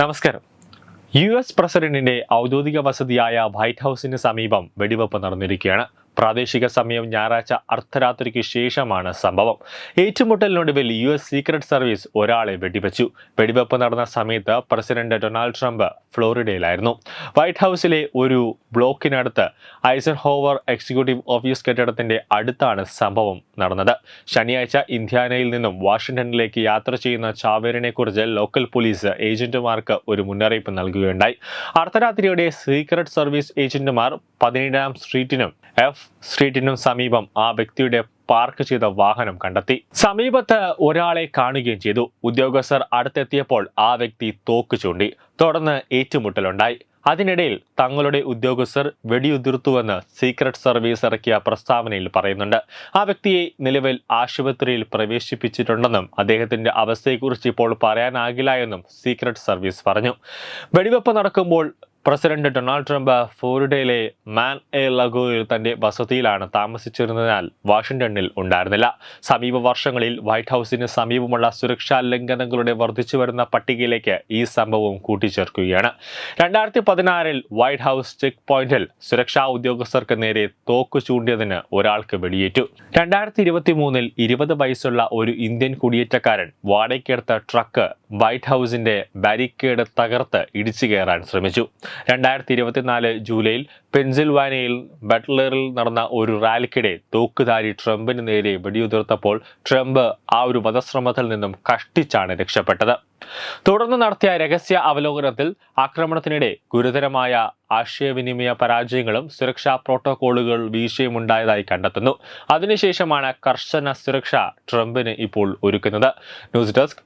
നമസ്കാരം. U S പ്രസിഡന്റിന്റെ ഔദ്യോഗിക വസതിയായ വൈറ്റ് ഹൗസിന് സമീപം വെടിവെപ്പ് നടന്നിരിക്കുകയാണ്. പ്രാദേശിക സമയം ഞായറാഴ്ച അർദ്ധരാത്രിക്ക് ശേഷമാണ് സംഭവം. ഏറ്റുമുട്ടലിനൊടുവിൽ യു എസ് സീക്രട്ട് സർവീസ് ഒരാളെ വെടിവെച്ചു. വെടിവെപ്പ് നടന്ന സമയത്ത് പ്രസിഡന്റ് ഡൊണാൾഡ് ട്രംപ് ഫ്ലോറിഡയിലായിരുന്നു. വൈറ്റ് ഹൗസിലെ ഒരു ബ്ലോക്കിനടുത്ത് ഐസൺ ഹോവർ എക്സിക്യൂട്ടീവ് ഓഫീസ് കെട്ടിടത്തിന്റെ അടുത്താണ് സംഭവം നടന്നത്. ശനിയാഴ്ച ഇന്ത്യാനയിൽ നിന്നും വാഷിംഗ്ടണിലേക്ക് യാത്ര ചെയ്യുന്ന ചാവേറിനെ കുറിച്ച് ലോക്കൽ പോലീസ് ഏജന്റുമാർക്ക് ഒരു മുന്നറിയിപ്പ് നൽകുകയുണ്ടായി. അർദ്ധരാത്രിയോടെ സീക്രട്ട് സർവീസ് ഏജന്റുമാർ പതിനേഴാം സ്ട്രീറ്റിനും എഫ് സ്ട്രീറ്റിനും സമീപം ആ വ്യക്തിയുടെ പാർക്ക് ചെയ്ത വാഹനം കണ്ടെത്തി. സമീപത്ത് ഒരാളെ കാണുകയും ചെയ്തു. ഉദ്യോഗസ്ഥർ അടുത്തെത്തിയപ്പോൾ ആ വ്യക്തി തോക്ക് ചൂണ്ടി. തുടർന്ന് ഏറ്റുമുട്ടലുണ്ടായി. അതിനിടയിൽ തങ്ങളുടെ ഉദ്യോഗസ്ഥർ വെടിയുതിർത്തുവെന്ന് സീക്രട്ട് സർവീസ് ഇറക്കിയ പ്രസ്താവനയിൽ പറയുന്നുണ്ട്. ആ വ്യക്തിയെ നിലവിൽ ആശുപത്രിയിൽ പ്രവേശിപ്പിച്ചിട്ടുണ്ടെന്നും അദ്ദേഹത്തിന്റെ അവസ്ഥയെക്കുറിച്ച് ഇപ്പോൾ പറയാനാകില്ല എന്നും സീക്രട്ട് സർവീസ് പറഞ്ഞു. വെടിവെപ്പ് നടക്കുമ്പോൾ പ്രസിഡന്റ് ഡൊണാൾഡ് ട്രംപ് ഫ്ലോറിഡയിലെ മാൻ എ ലഗോയിൽ തന്റെ വസതിയിലാണ് താമസിച്ചിരുന്നതിനാൽ വാഷിംഗ്ടണിൽ ഉണ്ടായിരുന്നില്ല. സമീപ വർഷങ്ങളിൽ വൈറ്റ് ഹൗസിന് സമീപമുള്ള സുരക്ഷാ ലംഘനങ്ങളുടെ വർദ്ധിച്ചു വരുന്ന പട്ടികയിലേക്ക് ഈ സംഭവം കൂട്ടിച്ചേർക്കുകയാണ്. രണ്ടായിരത്തി പതിനാറിൽ വൈറ്റ് ഹൗസ് ചെക്ക് പോയിന്റിൽ സുരക്ഷാ ഉദ്യോഗസ്ഥർക്ക് നേരെ തോക്ക് ചൂണ്ടിയതിന് ഒരാൾക്ക് വെടിയേറ്റു. രണ്ടായിരത്തി ഇരുപത്തി മൂന്നിൽ ഇരുപത് വയസ്സുള്ള ഒരു ഇന്ത്യൻ കുടിയേറ്റക്കാരൻ വാടകയ്ക്കെടുത്ത ട്രക്ക് വൈറ്റ് ഹൗസിന്റെ ബാരിക്കേഡ് തകർത്ത് ഇടിച്ചു കയറാൻ ശ്രമിച്ചു. രണ്ടായിരത്തി ഇരുപത്തിനാല് ജൂലൈയിൽ പെൻസിൽവാനിയയിൽ ബട്ട്ലറിൽ നടന്ന ഒരു റാലിക്കിടെ തോക്കുധാരി ട്രംപിന് നേരെ വെടിയുതിർത്തപ്പോൾ ട്രംപ് ആ ഒരു വധശ്രമത്തിൽ നിന്നും കഷ്ടിച്ചാണ് രക്ഷപ്പെട്ടത്. തുടർന്ന് നടത്തിയ രഹസ്യ അവലോകനത്തിൽ ആക്രമണത്തിനിടെ ഗുരുതരമായ ആശയവിനിമയ പരാജയങ്ങളും സുരക്ഷാ പ്രോട്ടോകോളുകൾ വീഴ്ചയുമുണ്ടായതായി കണ്ടെത്തുന്നു. അതിനുശേഷമാണ് കർശന സുരക്ഷ ട്രംപിന് ഇപ്പോൾ ഒരുക്കുന്നത്. News desk